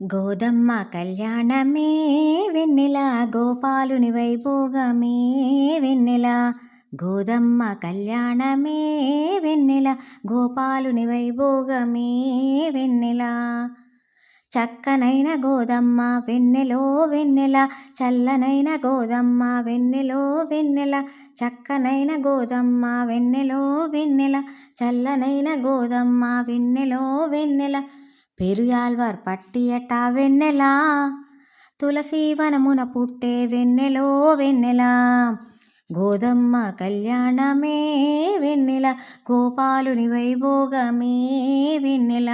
గోదమ్మ కళ్యాణమే వెన్నెల గోపాలుని వైభోగమే వెన్నెల గోదమ్మ కళ్యాణమే వెన్నెల గోపాలుని వైభోగమే వెన్నెల చక్కనైన గోదమ్మ వెన్నెలో వెన్నెల చల్లనైన గోదమ్మ వెన్నెలో వెన్నెల చక్కనైన గోదమ్మ వెన్నెలో వెన్నెల చల్లనైన గోదమ్మ వెన్నెలో వెన్నెల పెరుయాల్వార్ పట్టియట వెన్నెలా తులసీవనమున పుట్టే వెన్నెలో వెన్నెల గోదమ్మ కళ్యాణమే వెన్నెల గోపాలుని వైభోగమే వెన్నెల.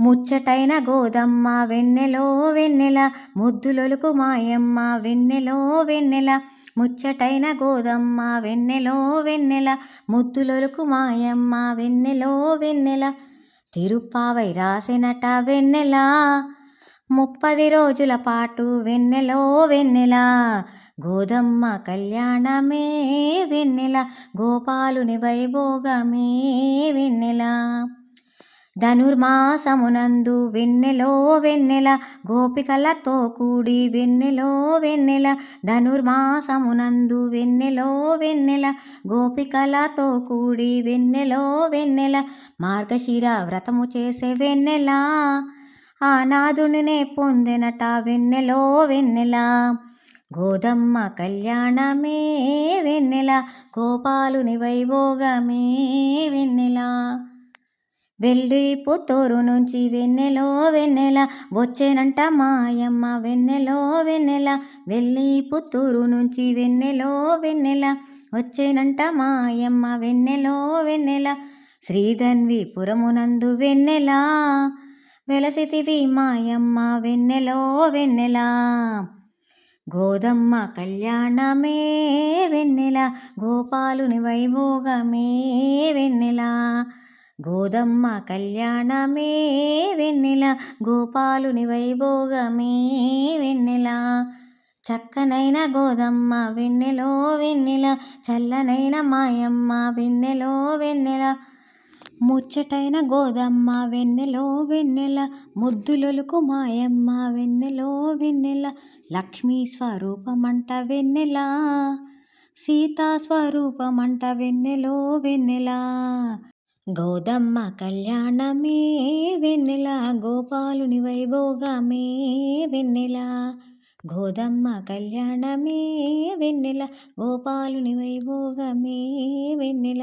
ముచ్చటైన గోదమ్మ వెన్నెలో వెన్నెల ముద్దులొలుకు మాయమ్మ వెన్నెలో వెన్నెల ముచ్చటైన గోదమ్మ వెన్నెలో వెన్నెల ముద్దులొలుకు మాయమ్మ వెన్నెలో వెన్నెల. తిరుప్పావై రాసినట వెన్నెల. ముప్పది రోజుల పాటు వెన్నెలో వెన్నెల. గోదమ్మ కళ్యాణమే వెన్నెల. గోపాలుని వైభోగమే వెన్నెల. ధనుర్మాసమునందు వెన్నెలో వెన్నెల గోపికలతో కూడి వెన్నెలో వెన్నెల ధనుర్మాసమునందు వెన్నెలో వెన్నెల గోపికలతో కూడి వెన్నెలో వెన్నెల మార్గశిర వ్రతము చేసే వెన్నెల ఆ నాదునినే పొందెనట వెన్నెలో వెన్నెల గోదమ్మ కళ్యాణమే వెన్నెల గోపాలుని వైభోగమే వెన్నెల. వెళ్ళి పుత్తూరు నుంచి వెన్నెలో వెన్నెల వచ్చేనంట మాయమ్మ వెన్నెలో వెన్నెల. వెళ్ళి పుత్తూరు నుంచి వెన్నెలో వెన్నెల వచ్చేనంట మాయమ్మ వెన్నెలో వెన్నెల. శ్రీధన్వి పురమునందు వెన్నెల వెలసితివి మాయమ్మ వెన్నెలో వెన్నెల. గోదమ్మ కళ్యాణమే వెన్నెల గోపాలుని వైభోగమే వెన్నెల. గోదమ్మ కళ్యాణమే వెన్నెల గోపాలుని వైభోగమే వెన్నెల. చక్కనైన గోదమ్మ వెన్నెలో వెన్నెల చల్లనైన మాయమ్మ వెన్నెలో వెన్నెల. ముచ్చటైన గోదమ్మ వెన్నెలో వెన్నెల ముద్దులొలుకు మాయమ్మ వెన్నెలో వెన్నెల. లక్ష్మీ స్వరూపమంట వెన్నెల సీతా స్వరూపమంట వెన్నెలో వెన్నెల. గోదమ్మ కళ్యాణమే వెన్నెల గోపాలుని వైభోగమే వెన్నెల గోదమ్మ కళ్యాణమే వెన్నెల గోపాలుని వైభోగమే వెన్నెల